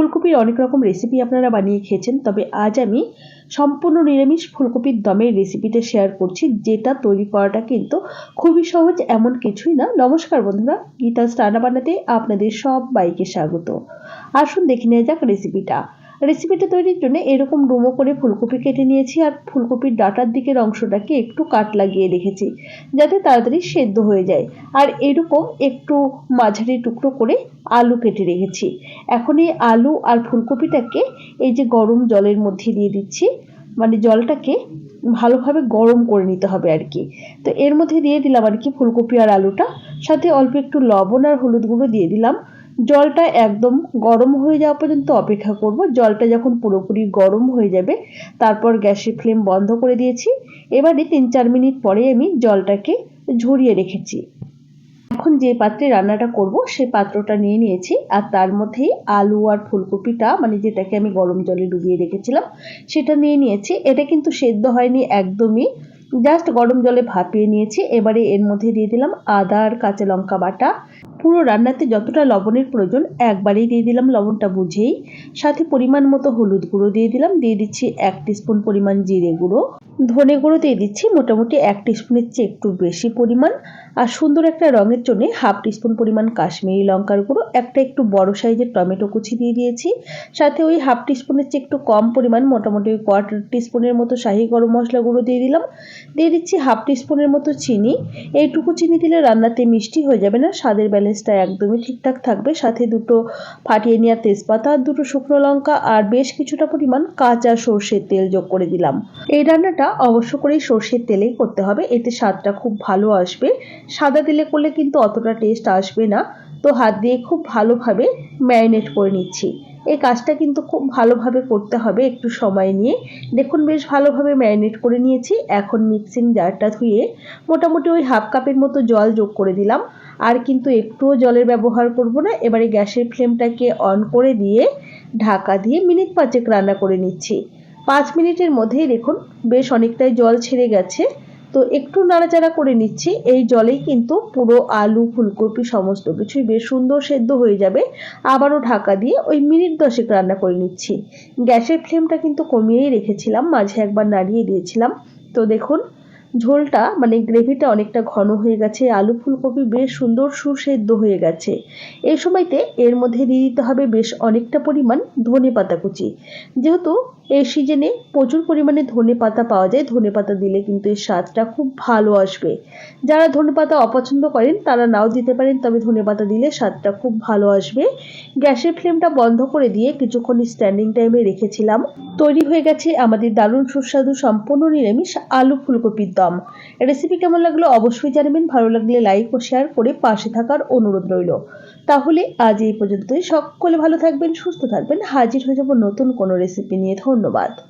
ফুলকপির অনেক রকম রেসিপি আপনারা বানিয়ে খেয়েছেন, তবে আজ আমি সম্পূর্ণ নিরামিষ ফুলকপির দমের রেসিপিটা শেয়ার করছি, যেটা তৈরি করাটা কিন্তু খুবই সহজ, এমন কিছুই না। নমস্কার বন্ধুরা গীতা রান্না বানাতে আপনাদের সব বাইকে স্বাগত। আসুন দেখে নেওয়া যাক রেসিপিটা রেসিপিটা তৈরির জন্য এরকম ডুমো করে ফুলকপি কেটে নিয়েছি আর ফুলকপির ডাটার দিকের অংশটাকে একটু কাট লাগিয়ে রেখেছি, যাতে তাড়াতাড়ি সেদ্ধ হয়ে যায়। আর এরকম একটু মাঝারি টুকরো করে আলু কেটে রেখেছি। এখন এই আলু আর ফুলকপিটাকে এই যে গরম জলের মধ্যে দিয়ে দিচ্ছি মানে জলটাকে ভালোভাবে গরম করে নিতে হবে আর কি। তো এর মধ্যে দিয়ে দিলাম আর কি ফুলকপি আর আলুটা, সাথে অল্প একটু লবণ আর হলুদ গুঁড়ো দিয়ে দিলাম। জলটা একদম গরম হয়ে যাওয়া পর্যন্ত অপেক্ষা করব। জলটা যখন পুরোপুরি গরম হয়ে যাবে, তারপর গ্যাসের ফ্লেম বন্ধ করে দিয়েছি। এবারে তিন চার মিনিট পরে আমি জলটাকে ঝরিয়ে রেখেছি। এখন যে পাত্রে রান্নাটা করব সেই পাত্রটা নিয়ে নিয়েছি আর তার মধ্যেই আলু আর ফুলকপিটা মানে যেটাকে আমি গরম জলে ডুবিয়ে রেখেছিলাম, সেটা নিয়ে নিয়েছি। এটা কিন্তু সেদ্ধ হয়নি একদমই। জাস্ট গরম জলে ভাপিয়ে নিয়েছি। এবারে এর মধ্যে দিয়ে দিলাম আদা আর কাঁচা লঙ্কা বাটা। পুরো রান্নাতে যতটা লবণের প্রয়োজন, একবারেই দিয়ে দিলাম লবণটা বুঝেই। সাথে পরিমাণ মতো হলুদ গুঁড়ো দিয়ে দিলাম, দিয়ে দিচ্ছি এক স্পুন পরিমাণ জিরে গুঁড়ো। ধনে গুঁড়ো দিয়ে দিচ্ছি মোটামুটি এক টিস্পুনের চেয়ে একটু বেশি পরিমাণ। আর সুন্দর একটা রঙের জন্য হাফ টিস্পুন পরিমাণ কাশ্মীরি লঙ্কার গুঁড়ো, একটা একটু বড় সাইজের টমেটো কুচি দিয়ে দিয়েছি। সাথে ওই হাফ টিস্পুনের চেয়ে একটু কম পরিমাণ মোটামুটি ওই কোয়ার্টার টিস্পুনের মতো শাহি গরম মশলা গুঁড়ো দিয়ে দিলাম। দিয়ে দিচ্ছি হাফ টিস্পুনের মতো চিনি। এইটুকু চিনি দিলে রান্নাতে মিষ্টি হয়ে যাবে না, স্বাদের ব্যালেন্সটা একদমই ঠিকঠাক থাকবে। সাথে দুটো ফাটিয়ে নেওয়া তেজপাতা আর দুটো শুকনো লঙ্কা আর বেশ কিছুটা পরিমাণ কাঁচা সর্ষের তেল যোগ করে দিলাম। এই রান্নাটা অবশ্য করে সর্ষের তেলেই করতে হবে। এতে স্বাদটা খুব ভালো আসবে। সাদা তেলে করলে কিন্তু অতটা টেস্ট আসবে না। তো হাত দিয়ে খুব ভালোভাবে ম্যারিনেট করে নিচ্ছি। এই কাজটা কিন্তু খুব ভালোভাবে করতে হবে একটু সময় নিয়ে। দেখুন, বেশ ভালোভাবে ম্যারিনেট করে নিয়েছি। এখন মিক্সিং জারটা ধুয়ে মোটামুটি ওই হাফ কাপের মতো জল যোগ করে দিলাম। আর কিন্তু একটুও জলের ব্যবহার করব না। এবারে গ্যাসের ফ্লেমটাকে অন করে দিয়ে ঢাকা দিয়ে মিনিট পাঁচেক রান্না করে নিচ্ছি। পাঁচ মিনিটের মধ্যেই দেখুন, বেশ অনেকটাই জল ছেড়ে গেছে। তো একটু নাড়াচাড়া করে নিচ্ছি। এই জলেই কিন্তু পুরো আলু, ফুলকপি, সমস্ত কিছুই বেশ সুন্দর সেদ্ধ হয়ে যাবে। আবারও ঢাকা দিয়ে ওই মিনিট দশেক রান্না করে নিচ্ছি। গ্যাসের ফ্লেমটা কিন্তু কমিয়েই রেখেছিলাম, মাঝে একবার নাড়িয়ে দিয়েছিলাম। তো দেখুন, ঝোলটা মানে গ্রেভিটা অনেকটা ঘন হয়ে গেছে, আলু, ফুলকপি বেশ সুন্দর সুসেদ্ধ হয়ে গেছে। এই সময়তে এর মধ্যে দিয়ে দিতে হবে বেশ অনেকটা পরিমাণ ধনে পাতা কুচি। যেহেতু এই সিজনে প্রচুর পরিমাণে ধনে পাতা পাওয়া যায়। ধনে পাতা দিলে কিন্তু এর স্বাদটা খুব ভালো আসবে। যারা ধনে পাতা অপছন্দ করেন, তারা নাও দিতে পারেন, তবে ধনে পাতা দিলে স্বাদটা খুব ভালো আসবে। গ্যাসের ফ্লেমটা বন্ধ করে দিয়ে কিছুক্ষণ স্ট্যান্ডিং টাইমে রেখেছিলাম। তৈরি হয়ে গেছে আমাদের দারুণ সুস্বাদু সম্পূর্ণ নিরামিষ আলু ফুলকপির দম। রেসিপি কেমন লাগল অবশ্যই জানাবেন। ভালো লাগলে লাইক ও শেয়ার করে পাশে থাকার অনুরোধ রইল। তাহলে আজ এই পর্যন্তই। সকলে ভালো থাকবেন, সুস্থ থাকবেন। হাজির হয়ে যাব নতুন কোনো রেসিপি নিয়ে। ধন্যবাদ।